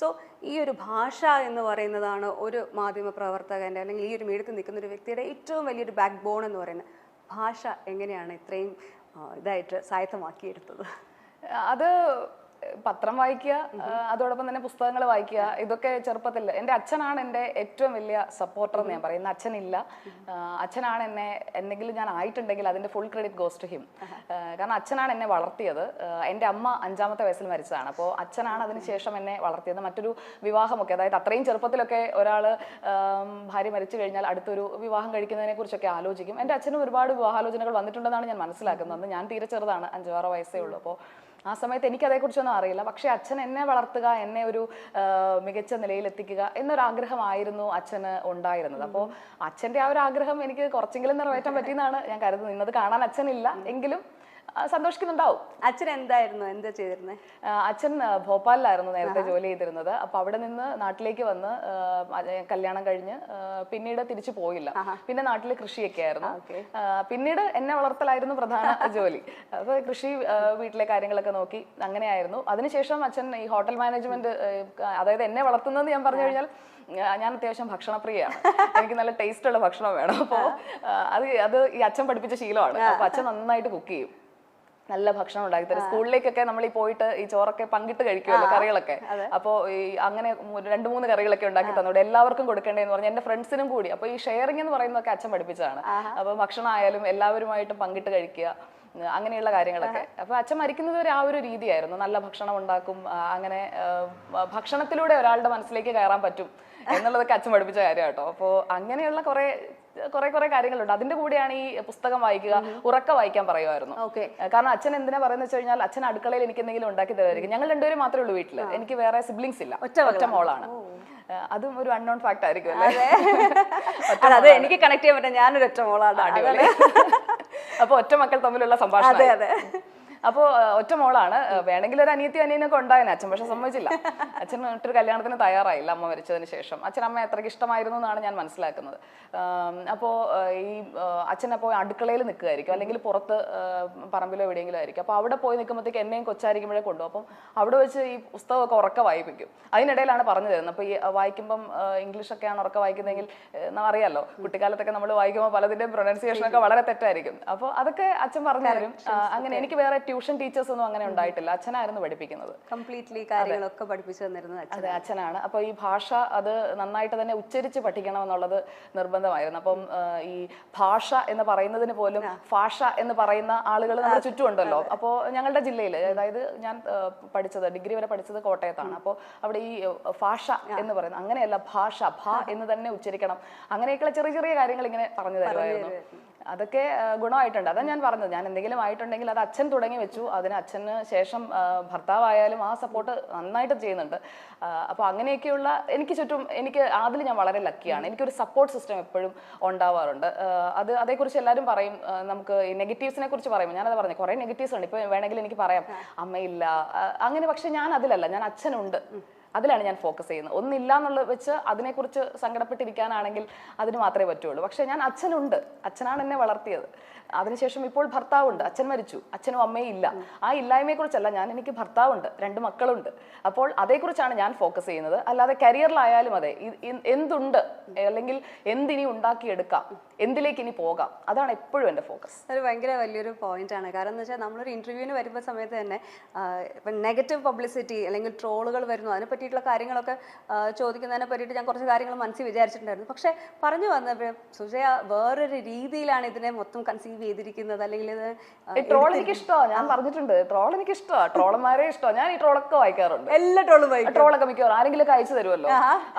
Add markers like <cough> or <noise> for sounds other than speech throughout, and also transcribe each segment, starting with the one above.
So ഈ ഒരു ഭാഷ എന്ന് പറയുന്നതാണ് ഒരു മാധ്യമ പ്രവർത്തകന്റെ അല്ലെങ്കിൽ ഈ ഒരു മീഡിയത്തിൽ നിൽക്കുന്ന ഒരു വ്യക്തിയുടെ ഏറ്റവും വലിയൊരു ബാക്ക് ബോൺ എന്ന് പറയുന്നത്. ഭാഷ എങ്ങനെയാണ് ഇത്രയും ഇതായിട്ട് സായത്തമാക്കിയെടുത്തത്? അത് പത്രം വായിക്കുക അതോടൊപ്പം തന്നെ പുസ്തകങ്ങൾ വായിക്കുക ഇതൊക്കെ ചെറുപ്പത്തിൽ എന്റെ അച്ഛനാണ് എന്റെ ഏറ്റവും വലിയ സപ്പോർട്ടർ എന്ന് ഞാൻ പറയുന്നത് അച്ഛനില്ല. അച്ഛനാണ് എന്നെ എന്തെങ്കിലും ഞാൻ ആയിട്ടുണ്ടെങ്കിൽ അതിന്റെ full credit goes to him കാരണം അച്ഛനാണ് എന്നെ വളർത്തിയത്. എന്റെ അമ്മ അഞ്ചാമത്തെ വയസ്സിൽ മരിച്ചതാണ്. അപ്പോൾ അച്ഛനാണ് അതിന് ശേഷം എന്നെ വളർത്തിയത്. മറ്റൊരു വിവാഹമൊക്കെ അതായത് അത്രയും ചെറുപ്പത്തിലൊക്കെ ഒരാൾ ഭാര്യ മരിച്ചു കഴിഞ്ഞാൽ അടുത്തൊരു വിവാഹം കഴിക്കുന്നതിനെ കുറിച്ചൊക്കെ ആലോചിക്കും. എന്റെ അച്ഛനും ഒരുപാട് വിവാഹാലോചനകൾ വന്നിട്ടുണ്ടെന്നാണ് ഞാൻ മനസ്സിലാക്കുന്നത്. ഞാൻ തീരെ ചെറുതാണ് അഞ്ചാറ് വയസ്സേ ഉള്ളൂ. അപ്പോൾ ആ സമയത്ത് എനിക്ക് അതേക്കുറിച്ചൊന്നും അറിയില്ല. പക്ഷെ അച്ഛൻ എന്നെ വളർത്തുക എന്നെ ഒരു മികച്ച നിലയിൽ എത്തിക്കുക എന്നൊരു ആഗ്രഹമായിരുന്നു അച്ഛന് ഉണ്ടായിരുന്നത്. അപ്പോൾ അച്ഛന്റെ ആ ഒരു ആഗ്രഹം എനിക്ക് കുറച്ചെങ്കിലും നിറവേറ്റാൻ പറ്റിയെന്നാണ് ഞാൻ കരുതുന്നത്. ഇന്നത് കാണാൻ അച്ഛനില്ല. എങ്കിലും സന്തോഷിക്കുന്നുണ്ടാവും. അച്ഛൻ എന്തായിരുന്നു എന്താ ചെയ്തിരുന്നത് അച്ഛൻ ഭോപ്പാലിലായിരുന്നു നേരത്തെ ജോലി ചെയ്തിരുന്നത്. അപ്പൊ അവിടെ നിന്ന് നാട്ടിലേക്ക് വന്ന് കല്യാണം കഴിഞ്ഞ് പിന്നീട് തിരിച്ചു പോയില്ല. പിന്നെ നാട്ടിൽ കൃഷിയൊക്കെ ആയിരുന്നു. പിന്നീട് എന്നെ വളർത്തലായിരുന്നു പ്രധാന ജോലി. അപ്പൊ കൃഷി വീട്ടിലെ കാര്യങ്ങളൊക്കെ നോക്കി അങ്ങനെയായിരുന്നു. അതിനുശേഷം അച്ഛൻ ഈ ഹോട്ടൽ മാനേജ്മെന്റ് അതായത് എന്നെ വളർത്തുന്നത് ഞാൻ പറഞ്ഞു കഴിഞ്ഞാൽ ഞാൻ അത്യാവശ്യം ഭക്ഷണപ്രിയയാണ്. എനിക്ക് നല്ല ടേസ്റ്റ് ഉള്ള ഭക്ഷണം വേണം. അപ്പോൾ അത് അത് ഈ അച്ഛൻ പഠിപ്പിച്ച ശീലമാണ്. അപ്പൊ അച്ഛൻ നന്നായിട്ട് കുക്ക് ചെയ്യും. നല്ല ഭക്ഷണം ഉണ്ടാക്കി തരും. സ്കൂളിലേക്കൊക്കെ നമ്മൾ ഈ പോയിട്ട് ഈ ചോറൊക്കെ പങ്കിട്ട് കഴിക്കുമല്ലോ കറികളൊക്കെ. അപ്പോൾ ഈ അങ്ങനെ രണ്ട് മൂന്ന് കറികളൊക്കെ ഉണ്ടാക്കി തന്നോട് എല്ലാവർക്കും കൊടുക്കേണ്ടതെന്ന് പറഞ്ഞാൽ എന്റെ ഫ്രണ്ട്സിനും കൂടി. അപ്പോൾ ഈ ഷെയറിംഗ് എന്ന് പറയുന്നതൊക്കെ അച്ഛൻ പഠിപ്പിച്ചതാണ്. അപ്പോൾ ഭക്ഷണം ആയാലും എല്ലാവരുമായിട്ട് പങ്കിട്ട് കഴിക്കുക അങ്ങനെയുള്ള കാര്യങ്ങളൊക്കെ. അപ്പൊ അച്ഛൻ മരിക്കുന്നത് വരെ ആ ഒരു രീതിയായിരുന്നു. നല്ല ഭക്ഷണം ഉണ്ടാക്കും അങ്ങനെ ഭക്ഷണത്തിലൂടെ ഒരാളുടെ മനസ്സിലേക്ക് കയറാൻ പറ്റും <laughs> എന്നുള്ളതൊക്കെ അച്ഛൻ പഠിപ്പിച്ച കാര്യം കേട്ടോ അപ്പോൾ അങ്ങനെയുള്ള കുറെ കുറെ കുറെ കാര്യങ്ങളുണ്ട്. അതിന്റെ കൂടെയാണ് ഈ പുസ്തകം വായിക്കുക ഉറക്ക വായിക്കാൻ പറയുമായിരുന്നു. ഓക്കെ. കാരണം അച്ഛൻ എന്തിനാ പറയുന്നത് വെച്ച് കഴിഞ്ഞാൽ അച്ഛൻ അടുക്കളയിൽ എനിക്ക് എന്തെങ്കിലും ഉണ്ടാക്കി തരുമായിരിക്കും. ഞങ്ങൾ രണ്ടുപേരും മാത്രമേ ഉള്ളൂ വീട്ടിൽ. എനിക്ക് വേറെ സിബ്ലിങ്സ് ഇല്ല. ഒറ്റ ഒറ്റ മോളാണ്. അതും ഒരു അൺനോൺ ഫാക്ട് ആയിരിക്കും അത്. <laughs> എനിക്ക് കണക്ട് ചെയ്യാൻ പറ്റാ ഞാനൊരു ഒറ്റ മോളാണ്. അടിപൊളി അപ്പൊ ഒറ്റ മക്കൾ തമ്മിലുള്ള സംഭാഷണം അതെ അതെ. അപ്പോ ഒറ്റ മോളാണ്. വേണമെങ്കിൽ ഒരു അനിയത്തി അനിയനൊക്കെ ഉണ്ടായേനെ. അച്ഛൻ പക്ഷെ സമ്മതിച്ചില്ല. അച്ഛൻ ഒട്ടൊരു കല്യാണത്തിന് തയ്യാറായില്ല അമ്മ മരിച്ചതിന് ശേഷം. അച്ഛൻ അമ്മ അത്രയ്ക്ക് ഇഷ്ടമായിരുന്നു എന്നാണ് ഞാൻ മനസ്സിലാക്കുന്നത്. അപ്പോൾ അപ്പോ ഈ അച്ഛൻ അപ്പോൾ അടുക്കളയിൽ നിൽക്കുകയായിരിക്കും അല്ലെങ്കിൽ പുറത്ത് പറമ്പിലോ എവിടെയെങ്കിലും ആയിരിക്കും. അപ്പോൾ അവിടെ പോയി നിൽക്കുമ്പോഴത്തേക്ക് എന്നെയും കൊച്ചായിരിക്കുമ്പോഴേ കൊണ്ടുപോകും അപ്പം അവിടെ വെച്ച് ഈ പുസ്തകമൊക്കെ ഉറക്ക വായിപ്പിക്കും. അതിനിടയിലാണ് പറഞ്ഞു തരുന്നത്. അപ്പോൾ ഈ വായിക്കുമ്പം ഇംഗ്ലീഷൊക്കെയാണ് ഉറക്ക വായിക്കുന്നതെങ്കിൽ അറിയാലോ. കുട്ടിക്കാലത്തൊക്കെ നമ്മൾ വായിക്കുമ്പോൾ പലതിന്റെയും പ്രൊനൗൺസിയേഷൻ ഒക്കെ വളരെ തെറ്റായിരിക്കും. അപ്പോൾ അതൊക്കെ അച്ഛൻ പറഞ്ഞു തരും. അങ്ങനെ എനിക്ക് വേറെ ട്യൂഷൻ ടീച്ചേഴ്സ് ഒന്നും അങ്ങനെ ഉണ്ടായിട്ടില്ല. അച്ഛനായിരുന്നു പഠിപ്പിക്കുന്നത്. കംപ്ലീറ്റ്ലി കാര്യങ്ങളൊക്കെ പഠിപ്പിച്ചു തന്നിരുന്നത് അതെ അച്ഛനാണ്. അപ്പോൾ ഈ ഭാഷ അത് നന്നായിട്ട് തന്നെ ഉച്ചരിച്ച് പഠിക്കണം എന്നുള്ളത് നിർബന്ധമായിരുന്നു. അപ്പം ഈ ഭാഷ എന്ന് പറയുന്നതിന് പോലും ഭാഷ എന്ന് പറയുന്ന ആളുകൾ നമ്മുടെ ചുറ്റുമുണ്ടല്ലോ. അപ്പോൾ ഞങ്ങളുടെ ജില്ലയിൽ അതായത് ഞാൻ പഠിച്ചത് ഡിഗ്രി വരെ പഠിച്ചത് കോട്ടയത്താണ്. അപ്പോൾ അവിടെ ഈ ഭാഷ എന്ന് പറയുന്നത് അങ്ങനെയല്ല ഭാഷ ഭ എന്ന് തന്നെ ഉച്ചരിക്കണം. അങ്ങനെയൊക്കെയുള്ള ചെറിയ ചെറിയ കാര്യങ്ങൾ ഇങ്ങനെ പറഞ്ഞു തരുമായിരുന്നു. അതൊക്കെ ഗുണമായിട്ടുണ്ട്. അതാ ഞാൻ പറഞ്ഞത്. ഞാൻ എന്തെങ്കിലും ആയിട്ടുണ്ടെങ്കിൽ അത് അച്ഛൻ തുടങ്ങി വെച്ചു. അതിന് അച്ഛന് ശേഷം ഭർത്താവായാലും ആ സപ്പോർട്ട് നന്നായിട്ട് ചെയ്യുന്നുണ്ട്. അപ്പൊ അപ്പോൾ അങ്ങനെയൊക്കെയുള്ള എനിക്ക് ചുറ്റും എനിക്ക് അതിൽ ഞാൻ വളരെ ലക്കിയാണ് എനിക്കൊരു സപ്പോർട്ട് സിസ്റ്റം എപ്പോഴും ഉണ്ടാവാറുണ്ട്. അത് അതേക്കുറിച്ച് എല്ലാവരും പറയും. നമുക്ക് ഈ നെഗറ്റീവ്സിനെ കുറിച്ച് പറയും ഞാനത് പറഞ്ഞു കുറേ നെഗറ്റീവ്സ് ഉണ്ട്. ഇപ്പോൾ വേണമെങ്കിൽ എനിക്ക് പറയാം. അമ്മയില്ല. അങ്ങനെ പക്ഷെ ഞാൻ അതിലല്ല ഞാൻ അച്ഛനുണ്ട്. അതിലാണ് ഞാൻ ഫോക്കസ് ചെയ്യുന്നത്. ഒന്നില്ല എന്നുള്ളത് വെച്ച് അതിനെക്കുറിച്ച് സങ്കടപ്പെട്ടിരിക്കാനാണെങ്കിൽ അതിന് മാത്രമേ പറ്റുള്ളൂ. പക്ഷേ ഞാൻ അച്ഛനുണ്ട്. അച്ഛനാണ് എന്നെ വളർത്തിയത്. അതിനുശേഷം ഇപ്പോൾ ഭർത്താവുണ്ട്. അച്ഛൻ മരിച്ചു. അച്ഛനും അമ്മയും ഇല്ല. ആ ഇല്ലായ്മയെക്കുറിച്ചല്ല ഞാൻ എനിക്ക് ഭർത്താവുണ്ട്. രണ്ട് മക്കളുണ്ട്. അപ്പോൾ അതേക്കുറിച്ചാണ് ഞാൻ ഫോക്കസ് ചെയ്യുന്നത്. അല്ലാതെ കരിയറിലായാലും അതെ. എന്തുണ്ട്? അല്ലെങ്കിൽ എന്തിനി ഉണ്ടാക്കിയെടുക്കാം? എന്തിലേക്ക് ഇനി പോകാം? അതാണ് എപ്പോഴും എന്റെ ഫോക്കസ് ഒരു ഭയങ്കര വലിയൊരു പോയിന്റ് ആണ്. കാരണം എന്ന് വെച്ചാൽ നമ്മളൊരു ഇന്റർവ്യൂവിന് വരുമ്പോൾ സമയത്ത് തന്നെ നെഗറ്റീവ് പബ്ലിസിറ്റി അല്ലെങ്കിൽ ട്രോളുകൾ വരുന്നു. അതിനെ പറ്റിയിട്ടുള്ള കാര്യങ്ങളൊക്കെ ചോദിക്കുന്നതിനെ പറ്റിയിട്ട് ഞാൻ കുറച്ച് കാര്യങ്ങൾ മനസ്സിൽ വിചാരിച്ചിട്ടുണ്ടായിരുന്നു. പക്ഷേ പറഞ്ഞു വന്നപ്പോൾ സുജയ വേറൊരു രീതിയിലാണ് ഇതിനെ മൊത്തം കൺസീവ് ചെയ്തിരിക്കുന്നത് അല്ലെങ്കിൽ ഇത് ട്രോൾ എനിക്ക് ഇഷ്ടമാണ്. ഞാൻ പറഞ്ഞിട്ടുണ്ട് ട്രോൾ എനിക്ക് ഇഷ്ടമാണ്. ട്രോളന്മാരെ ഇഷ്ടമാണ്. ഞാൻ ഈ ട്രോളൊക്കെ വായിക്കാറുണ്ട്. എല്ലാ ട്രോളും വായിക്കും. ട്രോളൊക്കെ മിക്കവാറും ആരെങ്കിലും അയച്ചു തരുമല്ലോ.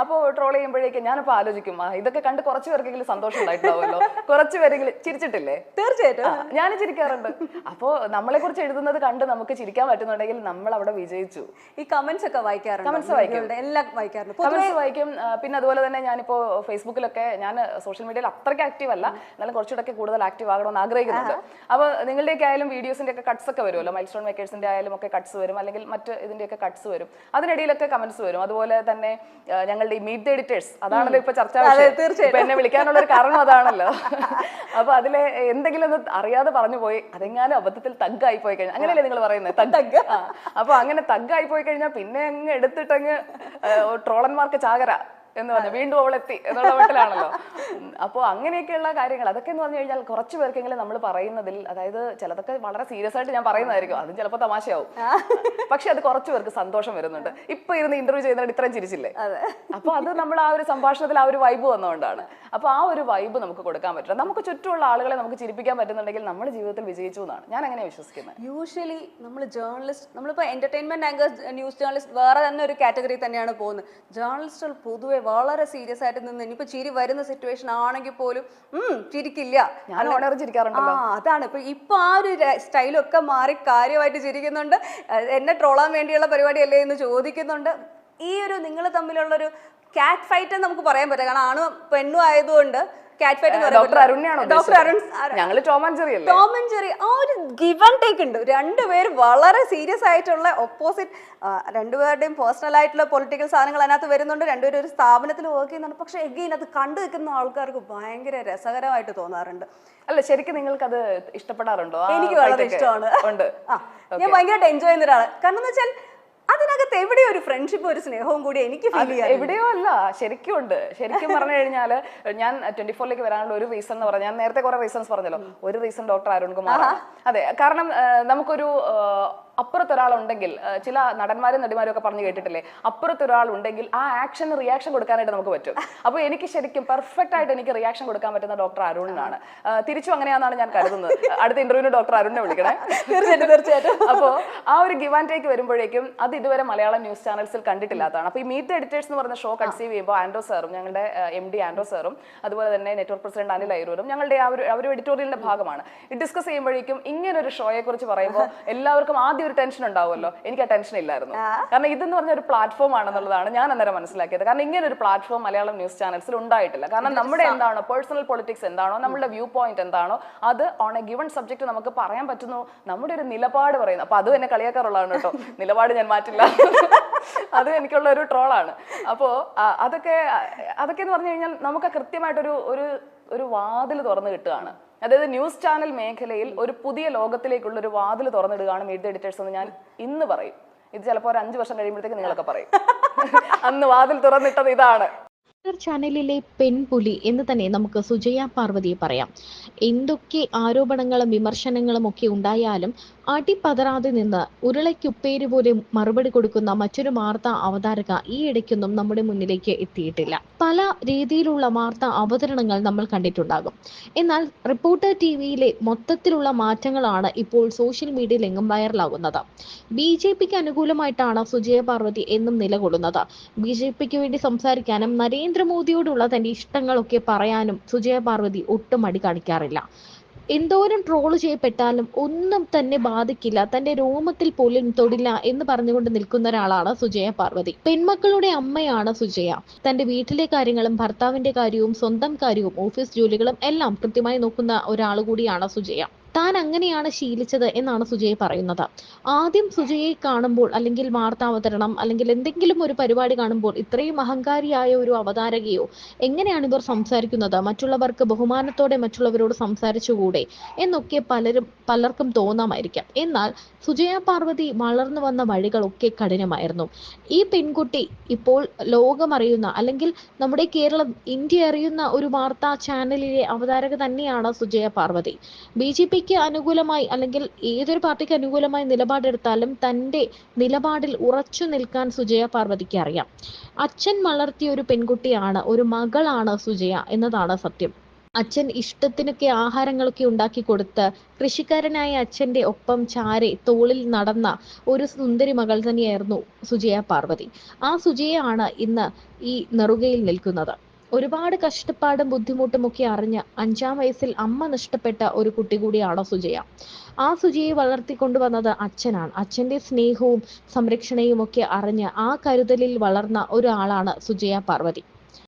അപ്പോൾ ട്രോൾ ചെയ്യുമ്പോഴേക്കും ഞാനിപ്പോൾ ആലോചിക്കും ഇതൊക്കെ കണ്ട് കുറച്ച് പേർക്കെങ്കിലും സന്തോഷം ഉണ്ടായിട്ടുണ്ടാവുമല്ലോ. കുറച്ച് പേരെങ്കിലും ചിരിച്ചിട്ടില്ലേ? തീർച്ചയായിട്ടും. ഞാൻ ചിരിക്കാറുണ്ട്. അപ്പോൾ നമ്മളെ കുറിച്ച് എഴുതുന്നത് കണ്ട് നമുക്ക് ചിരിക്കാൻ പറ്റുന്നുണ്ടെങ്കിൽ നമ്മൾ അവിടെ വിജയിച്ചു. ഈ കമന്റ്സ് ഒക്കെ വായിക്കാറുണ്ട്? വായിക്കും. എല്ലാം വായിക്കാറുണ്ട്. കമന്റ്സ് വായിക്കും. പിന്നെ അതുപോലെ തന്നെ ഞാനിപ്പോ ഫേസ്ബുക്കിലൊക്കെ ഞാൻ സോഷ്യൽ മീഡിയയിൽ അത്രയ്ക്ക് ആക്റ്റീവ് അല്ല. എന്നാലും കുറച്ചുകൂടെ കൂടുതൽ ആക്റ്റീവ് ആകണമെന്ന് ആഗ്രഹിക്കുന്നുണ്ട്. അപ്പോൾ നിങ്ങളുടെയൊക്കെ ആയാലും വീഡിയോസിന്റെ ഒക്കെ കട്ട്സ് ഒക്കെ വരുമല്ലോ? മൈൽ സ്റ്റോൺ മേക്കേഴ്സിന്റെ ആയാലും ഒക്കെ കട്ട്സ് വരും. അല്ലെങ്കിൽ മറ്റ് ഇതിന്റെയൊക്കെ കട്ട്സ് വരും. അതിനിടയിലൊക്കെ കമന്റ്സ് വരും. അതുപോലെ തന്നെ ഞങ്ങളുടെ ഈ മീറ്റ് ദ എഡിറ്റേഴ്സ് അതാണല്ലോ ഇപ്പൊ ചർച്ച. എന്നെ വിളിക്കാനുള്ള ഒരു കാരണം അതാണല്ലോ. അപ്പൊ അതിലെ എന്തെങ്കിലും ഒന്ന് അറിയാതെ പറഞ്ഞു പോയി അതെങ്ങാനും അബദ്ധത്തിൽ തഗ്ഗായി പോയി കഴിഞ്ഞാൽ അങ്ങനെയല്ലേ നിങ്ങൾ പറയുന്നത് തഗ് <laughs> അപ്പൊ അങ്ങനെ തഗ്ഗായി പോയി കഴിഞ്ഞാൽ പിന്നെ അങ്ങ് എടുത്തിട്ട് ഏഹ്, ട്രോളന്മാർക്ക് ചാകര. എന്ന് പറഞ്ഞു വീണ്ടും അവൾ എത്തി എന്നുള്ള വീട്ടിലാണല്ലോ. അപ്പോൾ അങ്ങനെയൊക്കെയുള്ള കാര്യങ്ങൾ അതൊക്കെ എന്ന് പറഞ്ഞു കഴിഞ്ഞാൽ കുറച്ച് പേർക്കെങ്കിലും നമ്മൾ പറയുന്നതിൽ അതായത് ചിലതൊക്കെ വളരെ സീരിയസ് ആയിട്ട് ഞാൻ പറയുന്നതായിരിക്കും അതും ചിലപ്പോൾ തമാശയാവും. പക്ഷെ അത് കുറച്ച് പേർക്ക് സന്തോഷം വരുന്നുണ്ട്. ഇപ്പൊ ഇരുന്ന് ഇന്റർവ്യൂ ചെയ്യുന്നവർ ഇത്രയും ചിരിച്ചില്ലേ? അപ്പൊ അത് നമ്മൾ ആ ഒരു സംഭാഷണത്തിൽ ആ ഒരു വൈബ് വന്നുകൊണ്ടാണ് അപ്പൊ ആ ഒരു വൈബ് നമുക്ക് കൊടുക്കാൻ പറ്റില്ല. നമുക്ക് ചുറ്റുമുള്ള ആളുകളെ നമുക്ക് ചിരിപ്പിക്കാൻ പറ്റുന്നുണ്ടെങ്കിൽ നമ്മൾ ജീവിതത്തിൽ വിജയിച്ചു എന്നാണ്. ഞാൻ അങ്ങനെ വിശ്വസിക്കുന്നത്? യൂഷ്വലി നമ്മൾ ജേർണലിസ്റ്റ് നമ്മളിപ്പോൾ എന്റർടൈൻമെന്റ് ആങ്കേഴ്സ് ന്യൂസ് ജേർണലിസ്റ്റ് വേറെ തന്നെ ഒരു കാറ്റഗറി തന്നെയാണ് പോകുന്നത്. ജേർണലിസ്റ്റുകൾ പൊതുവെ വളരെ സീരിയസ് ആയിട്ട് നിന്ന് ഇനിയിപ്പോ ചിരി വരുന്ന സിറ്റുവേഷൻ ആണെങ്കിൽ പോലും ഉം, ചിരിക്കില്ല. ഞാൻ ഓണർ ചിരിക്കാറുണ്ടല്ലോ. അതാണ്. ഇപ്പൊ ഇപ്പൊ ആ ഒരു സ്റ്റൈലൊക്കെ മാറി കാര്യമായിട്ട് ചിരിക്കുന്നുണ്ട്. എന്നെ ട്രോളാൻ വേണ്ടിയുള്ള പരിപാടി അല്ലേ എന്ന് ചോദിക്കുന്നുണ്ട്. ഈ ഒരു നിങ്ങൾ തമ്മിലുള്ള ഒരു കാറ്റ് ഫൈറ്റ് നമുക്ക് പറയാൻ പറ്റില്ല. കാരണം ആണും പെണ്ണും ആയതുകൊണ്ട് ഡോക്ടർ ഡോക്ടർ അരുൺ ഞങ്ങൾ ടോം ആൻഡ് ജെറി അല്ലേ ടോം ആൻഡ് ജെറി ആ ഒരു ഗിവ് ആൻഡ് ടേക്ക് ഉണ്ട്. രണ്ടുപേരും വളരെ സീരിയസ് ആയിട്ടുള്ള ഓപ്പോസിറ്റ് രണ്ടുപേരുടെയും പേഴ്സണൽ ആയിട്ടുള്ള പൊളിറ്റിക്കൽ സാധനങ്ങൾ അതിനകത്ത് വരുന്നുണ്ട്. രണ്ടുപേരും ഒരു സ്ഥാപനത്തിൽ വർക്ക് ചെയ്യുന്നുണ്ട്. പക്ഷെ എഗെയിൻ അത് കണ്ടു നിൽക്കുന്ന ആൾക്കാർക്ക് ഭയങ്കര രസകരമായിട്ട് തോന്നാറുണ്ട്. അല്ല ശരിക്കും നിങ്ങൾക്ക് അത് ഇഷ്ടപ്പെടാറുണ്ടോ എനിക്ക് വളരെ ഇഷ്ടമാണ്. ഞാൻ ഭയങ്കരമായിട്ട് എൻജോയ് ചെയ്യുന്ന ഒരാളാണ് കാരണം എന്ന് വെച്ചാൽ അതിനകത്ത് എവിടെയോ ഒരു ഫ്രണ്ട്ഷിപ്പ് ഒരു സ്നേഹവും കൂടി എനിക്ക് ഫീൽ ചെയ്യാം എവിടെയോ അല്ല ശരിക്കും ഉണ്ട്. ശരിക്കും പറഞ്ഞു കഴിഞ്ഞാൽ ഞാൻ ട്വന്റി ഫോറിലേക്ക് വരാനുള്ള ഒരു റീസൺ എന്ന് പറഞ്ഞാൽ ഞാൻ നേരത്തെ കുറെ റീസൺസ് പറഞ്ഞല്ലോ. ഒരു റീസൺ ഡോക്ടർ അരുൺ കുമാർ അതെ കാരണം നമുക്കൊരു അപ്പുറത്ത് ഒരാളുണ്ടെങ്കിൽ ചില നടന്മാരും നടിമാരും ഒക്കെ പറഞ്ഞു കേട്ടിട്ടില്ലേ? അപ്പുറത്ത് ഒരാൾ ഉണ്ടെങ്കിൽ ആ ആക്ഷൻ റിയാക്ഷൻ കൊടുക്കാനായിട്ട് നമുക്ക് പറ്റും. അപ്പോൾ എനിക്ക് ശരിക്കും പെർഫെക്റ്റ് ആയിട്ട് എനിക്ക് റിയാക്ഷൻ കൊടുക്കാൻ പറ്റുന്ന ഡോക്ടർ അരുണിനാണ്. തിരിച്ചു അങ്ങനെയാണെന്നാണ് ഞാൻ കരുതുന്നത്. അടുത്ത ഇന്റർവ്യൂവിന് ഡോക്ടർ അരുണിനെ വിളിക്കണേ. തീർച്ചയായിട്ടും തീർച്ചയായിട്ടും. അപ്പോൾ ആ ഒരു ഗിവ് ആൻഡ് ടേക്ക് വരുമ്പോഴേക്കും അത് ഇതുവരെ മലയാളം ന്യൂസ് ചാനൽസിൽ കണ്ടിട്ടില്ലാത്തതാണ്. അപ്പോൾ ഈ മീറ്റ് എഡിറ്റേഴ്സ് എന്ന് പറഞ്ഞ ഷോ കൺസീവ് ചെയ്യുമ്പോൾ ആൻഡ്രോ സാറും ഞങ്ങളുടെ എം ഡി ആൻഡ്രോ സാറും അതുപോലെ തന്നെ നെറ്റ്വർക്ക് പ്രസിഡന്റ് അനിൽ അയരൂരും ഞങ്ങളുടെ ആ ഒരു എഡിറ്റോറിയലിന്റെ ഭാഗമാണ്. ഡിസ്കസ് ചെയ്യുമ്പോഴേക്കും ഇങ്ങനെ ഒരു ഷോയെ കുറിച്ച് പറയുമ്പോൾ എല്ലാവർക്കും ആദ്യം ഒരു ടെൻഷൻ ഉണ്ടാവുമല്ലോ. എനിക്ക് ആ ടെൻഷൻ ഇല്ലായിരുന്നു. കാരണം ഇതെന്ന് പറഞ്ഞ ഒരു പ്ലാറ്റ്ഫോം ആണെന്നുള്ളതാണ് ഞാൻ അന്നേരം മനസ്സിലാക്കിയത്. കാരണം ഇങ്ങനെ ഒരു പ്ലാറ്റ്ഫോം മലയാളം ന്യൂസ് ചാനൽസിൽ ഉണ്ടായിട്ടില്ല. കാരണം നമ്മുടെ എന്താണോ പേഴ്സണൽ പൊളിറ്റിക്സ് എന്താണോ നമ്മുടെ വ്യൂ പോയിന്റ് എന്താണോ അത് ഓൺ എ ഗിവൺ സബ്ജക്ട് നമുക്ക് പറയാൻ പറ്റുന്നു. നമ്മുടെ ഒരു നിലപാട് പറയുന്നു. അപ്പൊ അതും എന്നെ കളിയാക്കാറുള്ളതാണ് കേട്ടോ. നിലപാട് ഞാൻ മാറ്റില്ല. അത് എനിക്കുള്ള ഒരു ട്രോളാണ് അപ്പോ അതൊക്കെ അതൊക്കെ എന്ന് പറഞ്ഞു കഴിഞ്ഞാൽ നമുക്ക് കൃത്യമായിട്ടൊരു ഒരു ഒരു വാതിൽ തുറന്നു കിട്ടുകയാണ്. അതായത് ന്യൂസ് ചാനൽ മേഖലയിൽ ഒരു പുതിയ ലോകത്തിലേക്കുള്ള ഒരു വാതിൽ തുറന്നിടുകയാണ് മീഡിയ എഡിറ്റേഴ്സ് എന്ന് ഞാൻ ഇന്ന് പറയും. ഇത് ചിലപ്പോൾ ഒരു അഞ്ച് വർഷം കഴിയുമ്പോഴത്തേക്ക് നിങ്ങളൊക്കെ പറയും. <laughs> അന്ന് വാതിൽ തുറന്നിട്ടത് ഇതാണ്. ചാനലിലെ പെൺപുലി എന്ന് തന്നെ നമുക്ക് സുജയ പാർവതിയെ പറയാം. എന്തൊക്കെ ആരോപണങ്ങളും വിമർശനങ്ങളും ഒക്കെ ഉണ്ടായാലും അടിപതറാതെ നിന്ന് ഉരുളയ്ക്കുപ്പേര് പോലെ മറുപടി കൊടുക്കുന്ന മറ്റൊരു വാർത്താ അവതാരക ഈ ഇടയ്ക്കൊന്നും നമ്മുടെ മുന്നിലേക്ക് എത്തിയിട്ടില്ല. പല രീതിയിലുള്ള വാർത്താ അവതരണങ്ങൾ നമ്മൾ കണ്ടിട്ടുണ്ടാകും. എന്നാൽ റിപ്പോർട്ടർ ടി വിയിലെ മൊത്തത്തിലുള്ള മാറ്റങ്ങളാണ് ഇപ്പോൾ സോഷ്യൽ മീഡിയയിൽ എങ്ങും വൈറലാകുന്നത്. ബി ജെ പിക്ക് അനുകൂലമായിട്ടാണ് സുജയ പാർവതി എന്നും നിലകൊള്ളുന്നത്. ബി ജെ പിക്ക് വേണ്ടി സംസാരിക്കാനും നരേന്ദ്രമോദിയോടുള്ള തന്റെ ഇഷ്ടങ്ങളൊക്കെ പറയാനും സുജയ പാർവതി ഒട്ടും മടി കാണിക്കാറില്ല. എന്തോരം ട്രോൾ ചെയ്യപ്പെട്ടാലും ഒന്നും തന്നെ ബാധിക്കില്ല. തന്റെ രോമത്തിൽ പോലും തൊടില്ല എന്ന് പറഞ്ഞുകൊണ്ട് നിൽക്കുന്ന ഒരാളാണ് സുജയ പാർവതി പെൺമക്കളുടെ അമ്മയാണ് സുജയ. തന്റെ വീട്ടിലെ കാര്യങ്ങളും ഭർത്താവിന്റെ കാര്യവും സ്വന്തം കാര്യവും ഓഫീസ് ജോലികളും എല്ലാം കൃത്യമായി നോക്കുന്ന ഒരാൾ കൂടിയാണ് സുജയ. താൻ അങ്ങനെയാണ് ശീലിച്ചത് എന്നാണ് സുജയ് പറയുന്നത്. ആദ്യം സുജയെ കാണുമ്പോൾ അല്ലെങ്കിൽ വാർത്താവതരണം അല്ലെങ്കിൽ എന്തെങ്കിലും ഒരു പരിപാടി കാണുമ്പോൾ ഇത്രയും അഹങ്കാരിയായ ഒരു അവതാരകയോ എങ്ങനെയാണ് ഇവർ സംസാരിക്കുന്നത്? മറ്റുള്ളവർക്ക് ബഹുമാനത്തോടെ മറ്റുള്ളവരോട് സംസാരിച്ചുകൂടെ? എന്നൊക്കെ പലരും പലർക്കും തോന്നാമായിരിക്കാം. എന്നാൽ സുജയ പാർവതി വളർന്നു വന്ന വഴികളൊക്കെ കഠിനമായിരുന്നു. ഈ പെൺകുട്ടി ഇപ്പോൾ ലോകമറിയുന്ന അല്ലെങ്കിൽ നമ്മുടെ കേരളം ഇന്ത്യ അറിയുന്ന ഒരു വാർത്താ ചാനലിലെ അവതാരക തന്നെയാണ് സുജയ പാർവതി. ബി ജെ പിക്ക് അനുകൂലമായി അല്ലെങ്കിൽ ഏതൊരു പാർട്ടിക്ക് അനുകൂലമായി നിലപാടെടുത്താലും തന്റെ നിലപാടിൽ ഉറച്ചു നിൽക്കാൻ സുജയ പാർവതിക്ക് അറിയാം. അച്ഛൻ വളർത്തിയ ഒരു പെൺകുട്ടിയാണ് ഒരു മകളാണ് സുജയ എന്നതാണ് സത്യം. അച്ഛൻ ഇഷ്ടത്തിനൊക്കെ ആഹാരങ്ങളൊക്കെ ഉണ്ടാക്കി കൊടുത്ത് കൃഷിക്കാരനായ അച്ഛന്റെ ഒപ്പം ചാരെ തോളിൽ നടന്ന ഒരു സുന്ദരി മകൾ തന്നെയായിരുന്നു സുജയ പാർവതി. ആ സുജയാണ് ഇന്ന് ഈ നെറുകയിൽ നിൽക്കുന്നത്. ഒരുപാട് കഷ്ടപ്പാടും ബുദ്ധിമുട്ടും ഒക്കെ അറിഞ്ഞ് അഞ്ചാം വയസ്സിൽ അമ്മ നഷ്ടപ്പെട്ട ഒരു കുട്ടി കൂടിയാണ് സുജയ. ആ സുജയെ വളർത്തിക്കൊണ്ടുവന്നത് അച്ഛനാണ്. അച്ഛന്റെ സ്നേഹവും സംരക്ഷണയും ഒക്കെ അറിഞ്ഞ് ആ കരുതലിൽ വളർന്ന ഒരാളാണ് സുജയ പാർവതി.